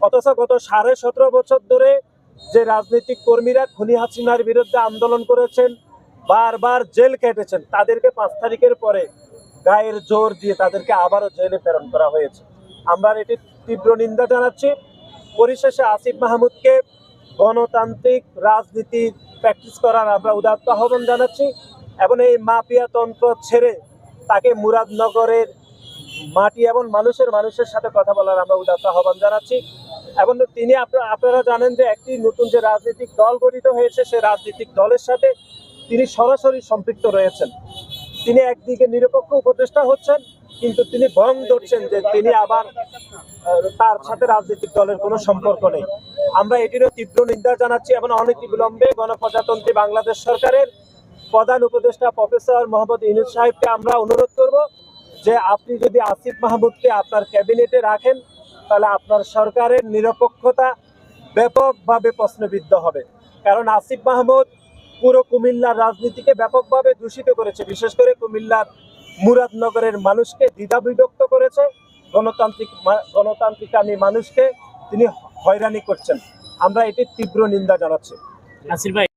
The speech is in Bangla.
অথচ গত সাড়ে সতেরো বছর ধরে যে রাজনৈতিক কর্মীরা খুনি হাসিনার বিরুদ্ধে আন্দোলন করেছেন, বারবার জেল কেটেছেন তাদেরকে পাঁচ তারিখের পরে গায়ের জোর দিয়ে তাদেরকে আবারও জেলে প্রেরণ করা হয়েছে। আমরা এটি তীব্র নিন্দা জানাচ্ছি। পরিশেষে আসিফ মাহমুদকে গণতান্ত্রিক রাজনীতি প্র্যাকটিস করার আমরা উদাত্ত আহ্বান জানাচ্ছি এবং এই মাফিয়া তন্ত্র ছেড়ে তাকে মুরাদনগরের মাটি এবং মানুষের মানুষের সাথে কথা বলার আমরা উদাত্ত আহ্বান জানাচ্ছি। এবং তিনি আপনা- আপনারা জানেন যে একটি নতুন যে রাজনৈতিক দল গঠিত হয়েছে সে রাজনৈতিক দলের সাথে তিনি সরাসরি সম্পৃক্ত রয়েছেন। তিনি একদিকে নিরপেক্ষ উপদেষ্টা হচ্ছেন, কিন্তু তিনি ভং ধরছেন যে তিনি আবার তার সাথে রাজনৈতিক দলের কোনো সম্পর্ক নেই। আমরা এটিরও তীব্র নিন্দা জানাচ্ছি এবং অনেক বিলম্বে গণপ্রজাতন্ত্রী বাংলাদেশ সরকারের প্রধান উপদেষ্টা প্রফেসর মোহাম্মদ ইনুস সাহেবকে আমরা অনুরোধ করব যে আপনি যদি আসিফ মাহমুদকে আপনার ক্যাবিনেটে রাখেন, তাহলে আপনার সরকারের নিরপেক্ষতা ব্যাপকভাবে প্রশ্নবিদ্ধ হবে। কারণ আসিফ মাহমুদ পুরো কুমিল্লার রাজনীতিকে ব্যাপকভাবে দূষিত করেছে। বিশেষ করে কুমিল্লার মুরাদনগরের মানুষকে দ্বিধা বিভক্ত করেছে। গণতান্ত্রিক মা- গণতান্ত্রিকামী মানুষকে তিনি হয়রানি করছেন। আমরা এটির তীব্র নিন্দা জানাচ্ছি।